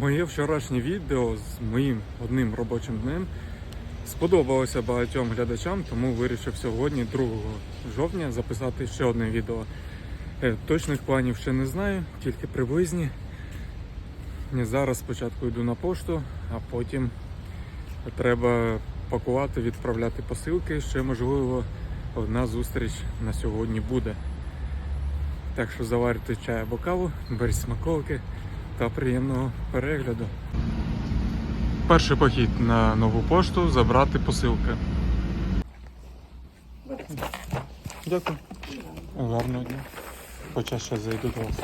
Моє вчорашнє відео з моїм одним робочим днем сподобалося багатьом глядачам, тому вирішив сьогодні, 2 жовтня, записати ще одне відео. Е, Точних планів ще не знаю, тільки приблизні. Я Зараз спочатку йду на пошту, а потім треба пакувати, відправляти посилки. Ще можливо одна зустріч на сьогодні буде. Так що заварюйте чай або каву, беріть смаколики та приємного перегляду. Перший похід на нову пошту забрати посилки. Дякую. Гарного дня. Хоча ще зайду до вас.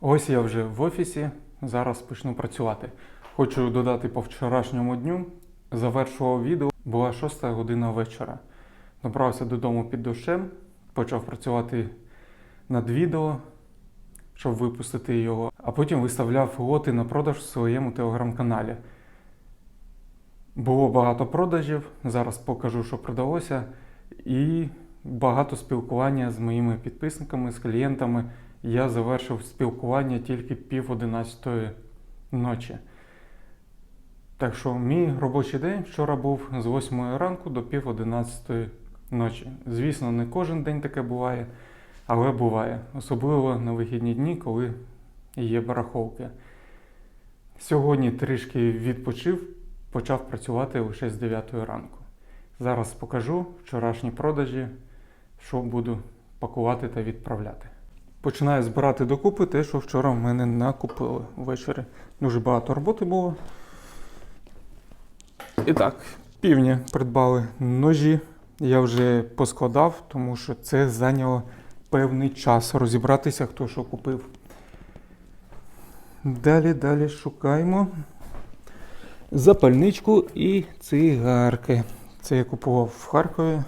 Ось я вже в офісі. Зараз почну працювати. Хочу додати по вчорашньому дню. Завершував відео, була 6 година вечора. Добрався додому під дощем, почав працювати над відео, щоб випустити його, а потім виставляв лоти на продаж в своєму телеграм-каналі. Було багато продажів, зараз покажу, що продалося, і багато спілкування з моїми підписниками, з клієнтами. Я завершив спілкування тільки пів одинадцятої ночі. Так що мій робочий день вчора був з 8 ранку до пів одинадцятої ночі. Звісно, не кожен день таке буває, але буває. Особливо на вихідні дні, коли є бараховки. Сьогодні трішки відпочив, почав працювати лише з 9 ранку. Зараз покажу вчорашні продажі, що буду пакувати та відправляти. Починаю збирати докупи те, що вчора в мене накупили ввечері. Дуже багато роботи було. І так, півні придбали ножі. Я вже поскладав, тому що це зайняло певний час розібратися, хто що купив. Далі, далі шукаємо запальничку і цигарки. Це я купував в Харкові.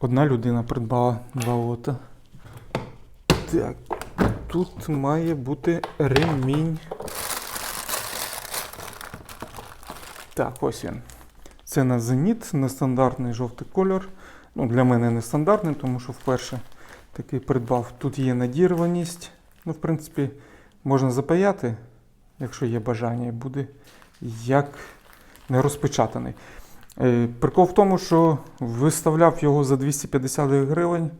Одна людина придбала два лота. Так, тут має бути ремінь. Так, ось він. Це на зеніт, нестандартний жовтий кольор. Ну, для мене нестандартний, тому що вперше такий придбав. Тут є надірваність. Ну, в принципі, можна запаяти, якщо є бажання, і буде як не розпечатаний. Е, Прикол в тому, що виставляв його за 250 гривень.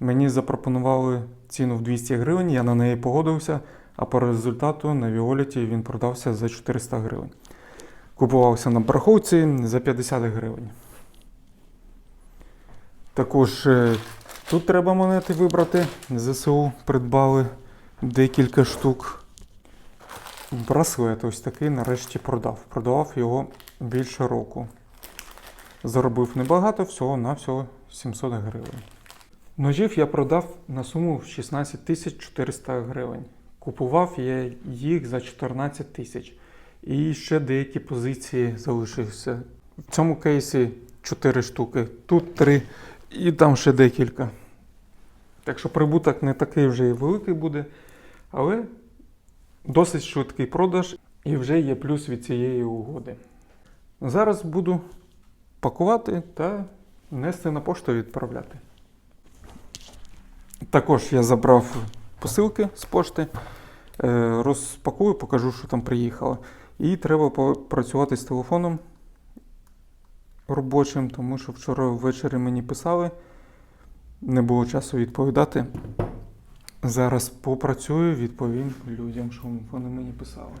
Мені запропонували ціну в 200 гривень, я на неї погодився, а по результату на Віоліті він продався за 400 гривень. Купувався на бараховці за 50 гривень. Також е, тут треба монети вибрати. ЗСУ придбали декілька штук. Браслет ось такий нарешті продав. Продавав його більше року. Заробив небагато, всього-навсього 700 гривень. Ножів я продав на суму в 16 400 гривень. Купував я їх за 14 тисяч. І ще деякі позиції залишилися. В цьому кейсі 4 штуки, тут 3 і там ще декілька. Так що прибуток не такий вже і великий буде, але досить швидкий продаж і вже є плюс від цієї угоди. Зараз буду пакувати та нести на пошту відправляти. Також я забрав посилки з пошти, е, розпакую, покажу, що там приїхало. І треба попрацювати з телефоном робочим, тому що вчора ввечері мені писали, не було часу відповідати. Зараз попрацюю, відповім людям, що вони мені писали.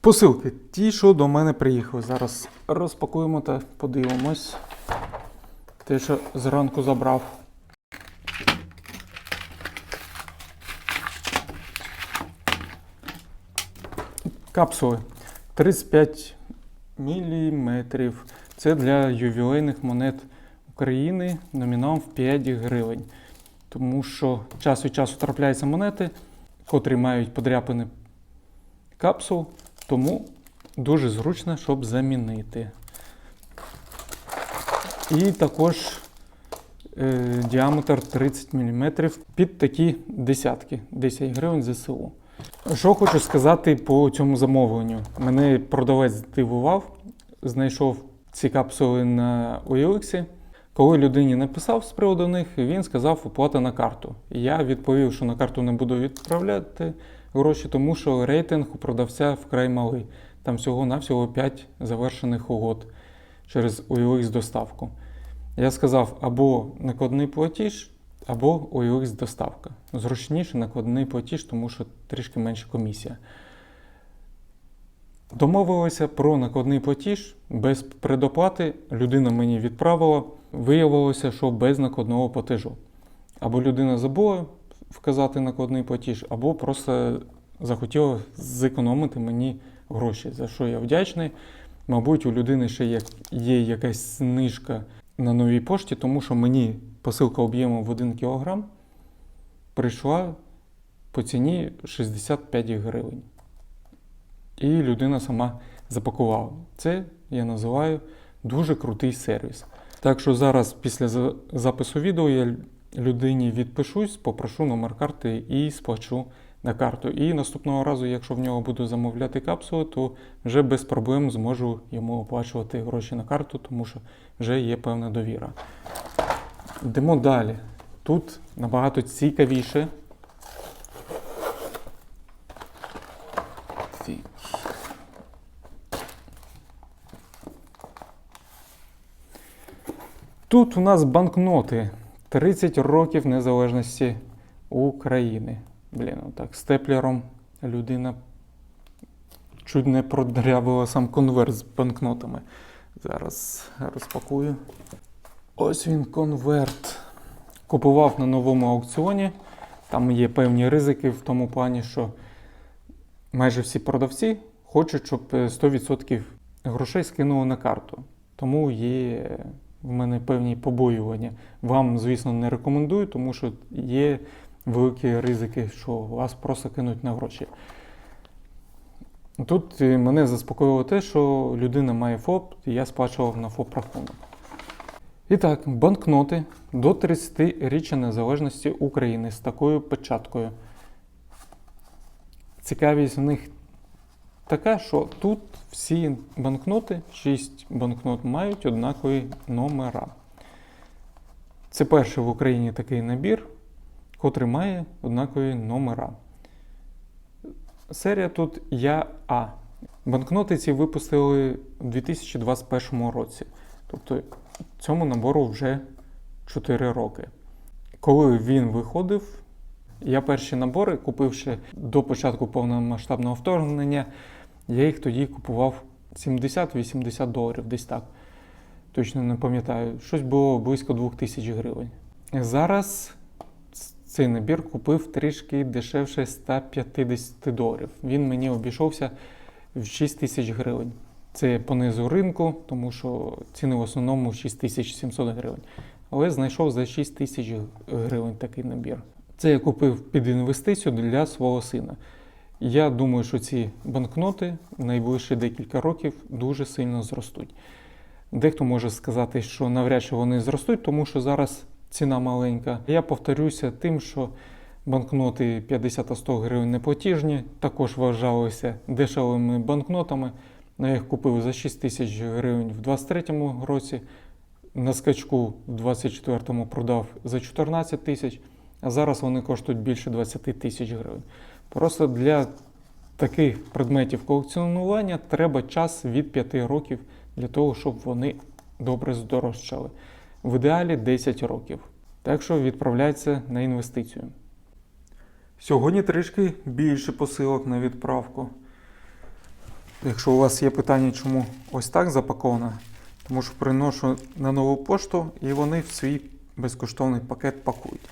Посилки, ті, що до мене приїхали. Зараз розпакуємо та подивимось. Те, що зранку забрав. Капсули 35 мм. Це для ювілейних монет України номіналом в 5 гривень. Тому що час від часу трапляються монети, котрі мають подряпини капсул, тому дуже зручно, щоб замінити. І також е, діаметр 30 мм під такі десятки, 10 гривень ЗСУ. Що хочу сказати по цьому замовленню. Мене продавець здивував, знайшов ці капсули на OLX Коли людині написав з приводу них, він сказав оплата на карту. Я відповів, що на карту не буду відправляти гроші, тому що рейтинг у продавця вкрай малий. Там всього-навсього 5 завершених угод через OLX доставку. Я сказав або накладний платіж, або OLX доставка. Зручніше накладний платіж, тому що трішки менша комісія. Домовилися про накладний платіж без предоплати. Людина мені відправила. Виявилося, що без накладного платежу. Або людина забула вказати накладний платіж, або просто захотіла зекономити мені гроші, за що я вдячний. Мабуть, у людини ще є, є якась знижка на новій пошті, тому що мені посилка об'ємом в 1 кг прийшла по ціні 65 гривень. І людина сама запакувала. Це я називаю дуже крутий сервіс. Так що зараз, після запису відео, я людині відпишусь, попрошу номер карти і сплачу на карту. І наступного разу, якщо в нього буду замовляти капсулу, то вже без проблем зможу йому оплачувати гроші на карту, тому що вже є певна довіра. Йдемо далі. Тут набагато цікавіше. Тут у нас банкноти 30 років незалежності України. Блін, отак степлером людина чуть не продрявила сам конверт з банкнотами. Зараз розпакую. Ось він конверт. Купував на новому аукціоні. Там є певні ризики в тому плані, що майже всі продавці хочуть, щоб е, 100% грошей скинули на карту. Тому є в мене певні побоювання. Вам, звісно, не рекомендую, тому що є великі ризики, що вас просто кинуть на гроші. Тут е, мене заспокоїло те, що людина має ФОП, і я сплачував на ФОП рахунок. І так, банкноти до 30-річчя незалежності України з такою печаткою. Цікавість в них така, що тут всі банкноти, 6 банкнот мають однакові номера. Це перший в Україні такий набір, котрий має однакові номера. Серія тут Я А. Банкноти ці випустили у 2021 році. Тобто цьому набору вже 4 роки. Коли він виходив, я перші набори купив ще до початку повномасштабного вторгнення. Я їх тоді купував 70-80 доларів, десь так. Точно не пам'ятаю. Щось було близько 2000 гривень. Зараз цей набір купив трішки дешевше 150 доларів. Він мені обійшовся в 6 тисяч гривень. Це по низу ринку, тому що ціни в основному 6700 гривень. Але знайшов за 6 тисяч гривень такий набір. Це я купив під інвестицію для свого сина. Я думаю, що ці банкноти найближчі декілька років дуже сильно зростуть. Дехто може сказати, що навряд чи вони зростуть, тому що зараз ціна маленька. Я повторюся тим, що банкноти 50-100 гривень неплатіжні також вважалися дешевими банкнотами. Я їх купив за 6 тисяч гривень в 2023 році. На скачку в 2024 продав за 14 тисяч, а зараз вони коштують більше 20 тисяч гривень. Просто для таких предметів колекціонування треба час від 5 років для того, щоб вони добре здорожчали. В ідеалі 10 років. Так що відправляється на інвестицію. Сьогодні трішки більше посилок на відправку. Якщо у вас є питання, чому ось так запаковано, тому що приношу на нову пошту і вони в свій безкоштовний пакет пакують.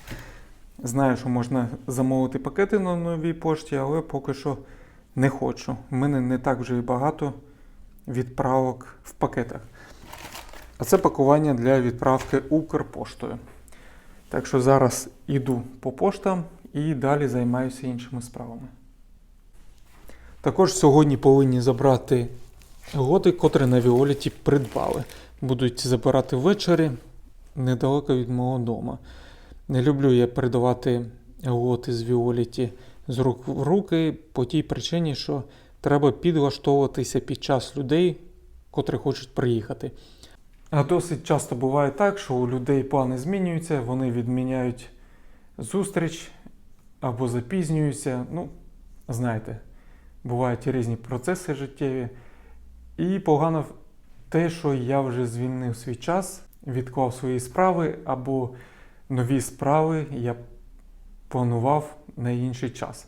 Знаю, що можна замовити пакети на новій пошті, але поки що не хочу. У мене не так вже і багато відправок в пакетах. А це пакування для відправки Укрпоштою. Так що зараз іду по поштам і далі займаюся іншими справами. Також сьогодні повинні забрати готи, котрі на Віоліті придбали. Будуть забирати ввечері недалеко від мого дому. Не люблю я передавати готи з Віоліті з рук в руки по тій причині, що треба підлаштовуватися під час людей, котрі хочуть приїхати. А досить часто буває так, що у людей плани змінюються, вони відміняють зустріч або запізнюються. Ну, знаєте, бувають різні процеси життєві. І погано те, що я вже звільнив свій час, відклав свої справи або нові справи я планував на інший час.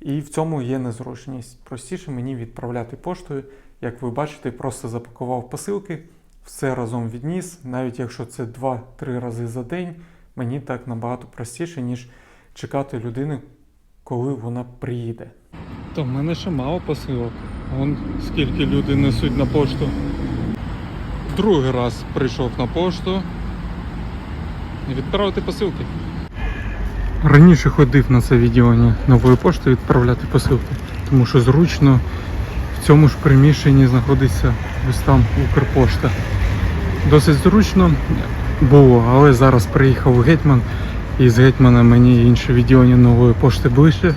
І в цьому є незручність. Простіше мені відправляти поштою. Як ви бачите, просто запакував посилки, все разом відніс. Навіть якщо це 2-3 рази за день, мені так набагато простіше, ніж чекати людини, коли вона приїде. То в мене ще мало посилок. Вон скільки люди несуть на пошту. Другий раз прийшов на пошту відправити посилки. Раніше ходив на це відділення нової пошти відправляти посилки, тому що зручно в цьому ж приміщенні знаходиться ось там Укрпошта. Досить зручно було, але зараз приїхав гетьман, і з гетьмана мені інше відділення нової пошти ближче.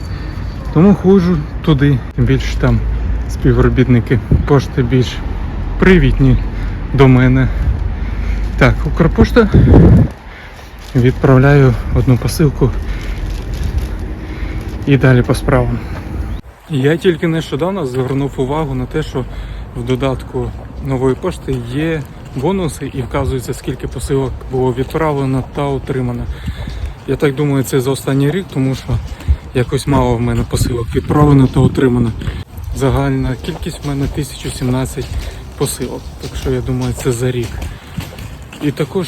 Тому ходжу туди, тим більше там співробітники пошти більш привітні до мене. Так, Укрпошта. Відправляю одну посилку і далі по справам. Я тільки нещодавно звернув увагу на те, що в додатку нової пошти є бонуси і вказується, скільки посилок було відправлено та отримано. Я так думаю, це за останній рік, тому що якось мало в мене посилок відправлено та отримано. Загальна кількість в мене 1017 посилок. Так що я думаю, це за рік. І також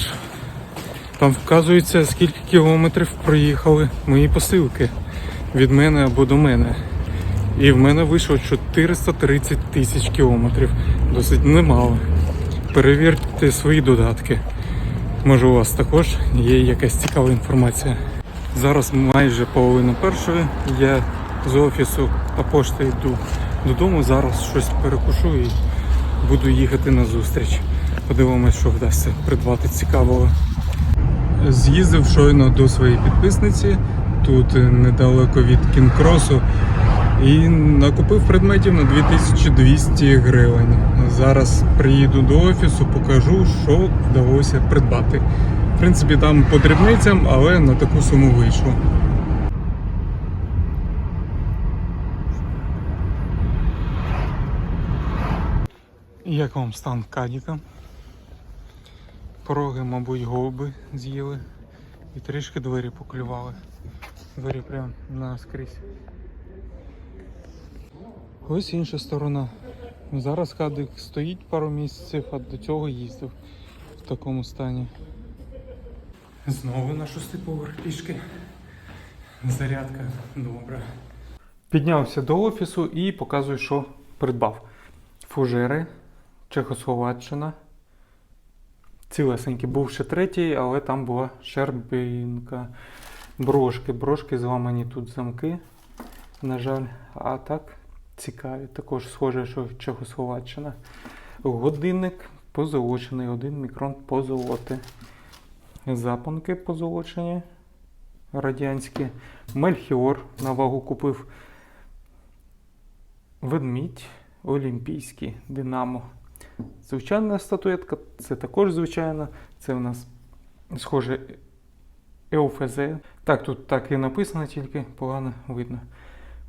там вказується, скільки кілометрів проїхали мої посилки від мене або до мене. І в мене вийшло 430 тисяч кілометрів. Досить немало. Перевірте свої додатки. Може у вас також є якась цікава інформація. Зараз майже половина першої. Я з офісу по пошті йду додому. Зараз щось перекушу і буду їхати на зустріч. Подивимось, що вдасться придбати цікавого. З'їздив щойно до своєї підписниці, тут недалеко від кінкросу, і накупив предметів на 2200 гривень. Зараз приїду до офісу, покажу, що вдалося придбати. Принципі, там по дрібницям, але на таку суму вийшло. Як вам стан кадіка? Пороги, мабуть, голуби з'їли і трішки двері поклювали. Двері прям наскрізь. Ось інша сторона. Зараз кадик стоїть пару місяців, а до цього їздив в такому стані. Знову на шостий поверх пішки. Зарядка добра. Піднявся до офісу і показую, що придбав. Фужери, Чехословаччина. Цілесенький був ще третій, але там була щербинка. Брошки. Брошки зламані тут замки. На жаль, а так цікаві. Також схоже, що Чехословаччина. Годинник позолочений, один мікрон позолоти. Запонки позолочені. Радянські. Мельхіор на вагу купив. Ведмідь олімпійський Динамо. Звичайна статуетка, це також звичайна. Це у нас схоже ЕОФЗ. Так, тут так і написано, тільки погано видно.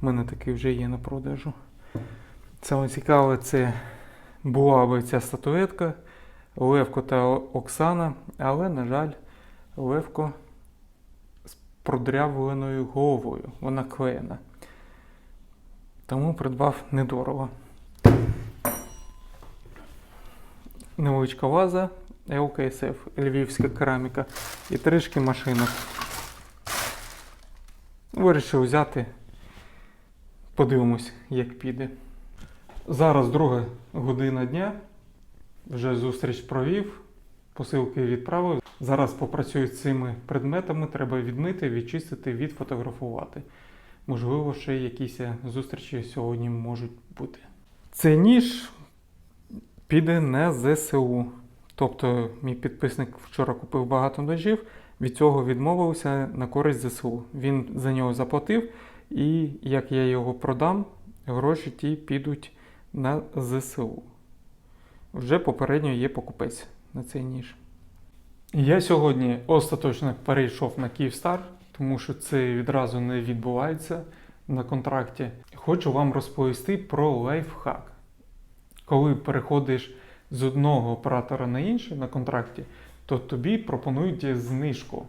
У мене такий вже є на продажу. Саме цікаве, це була би ця статуетка Левко та Оксана, але, на жаль, Левко з продрявленою головою. Вона клеєна. Тому придбав недорого. невеличка ваза ЛКСФ, львівська кераміка і трішки машинок. Вирішив взяти, подивимось, як піде. Зараз друга година дня. Вже зустріч провів, посилки відправив. Зараз попрацюю з цими предметами, треба відмити, відчистити, відфотографувати. Можливо, ще якісь зустрічі сьогодні можуть бути. Це ніж піде на ЗСУ. Тобто, мій підписник вчора купив багато ножів, від цього відмовився на користь ЗСУ. Він за нього заплатив, і як я його продам, гроші ті підуть на ЗСУ. Вже попередньо є покупець на цей ніж. Я сьогодні остаточно перейшов на Київстар, тому що це відразу не відбувається на контракті. Хочу вам розповісти про лайфхак. Коли переходиш з одного оператора на інший на контракті, то тобі пропонують знижку,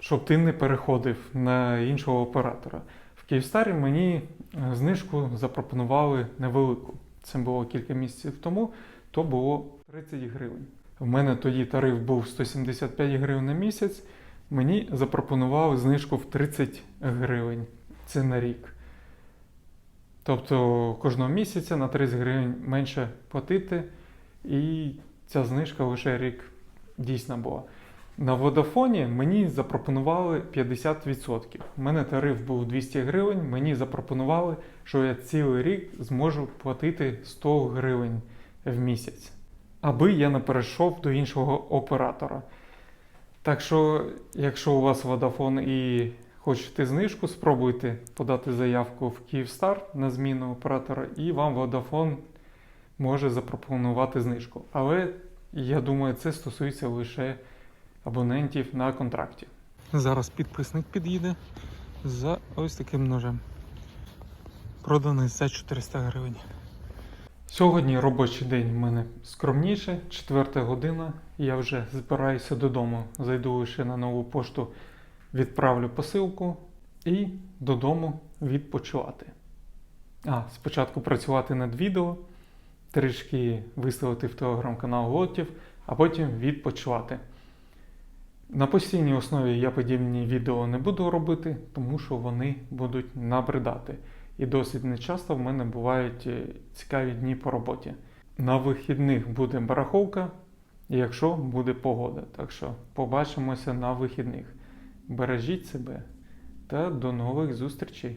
щоб ти не переходив на іншого оператора. В Київстарі мені е, знижку запропонували невелику. Це було кілька місяців тому, то було 30 гривень. В мене тоді тариф був 175 гривень на місяць. Мені запропонували знижку в 30 гривень. Це на рік. Тобто кожного місяця на 30 гривень менше платити, і ця знижка лише рік дійсна була. На Водафоні мені запропонували 50%. У мене тариф був 200 гривень, мені запропонували, що я цілий рік зможу платити 100 гривень в місяць, аби я не перейшов до іншого оператора. Так що, якщо у вас Vodafone і хочете знижку, спробуйте подати заявку в Київстар на зміну оператора, і вам Vodafone може запропонувати знижку. Але я думаю, це стосується лише абонентів на контракті. Зараз підписник під'їде за ось таким ножем. Проданий за 400 гривень. Сьогодні робочий день в мене скромніше, четверта година. Я вже збираюся додому. Зайду лише на нову пошту, відправлю посилку і додому відпочивати. А, спочатку працювати над відео, трішки виставити в телеграм-канал Готів, а потім відпочивати. На постійній основі я подібні відео не буду робити, тому що вони будуть набридати. І досить нечасто в мене бувають е, цікаві дні по роботі. На вихідних буде бараховка, якщо буде погода. Так що побачимося на вихідних. Бережіть себе та до нових зустрічей!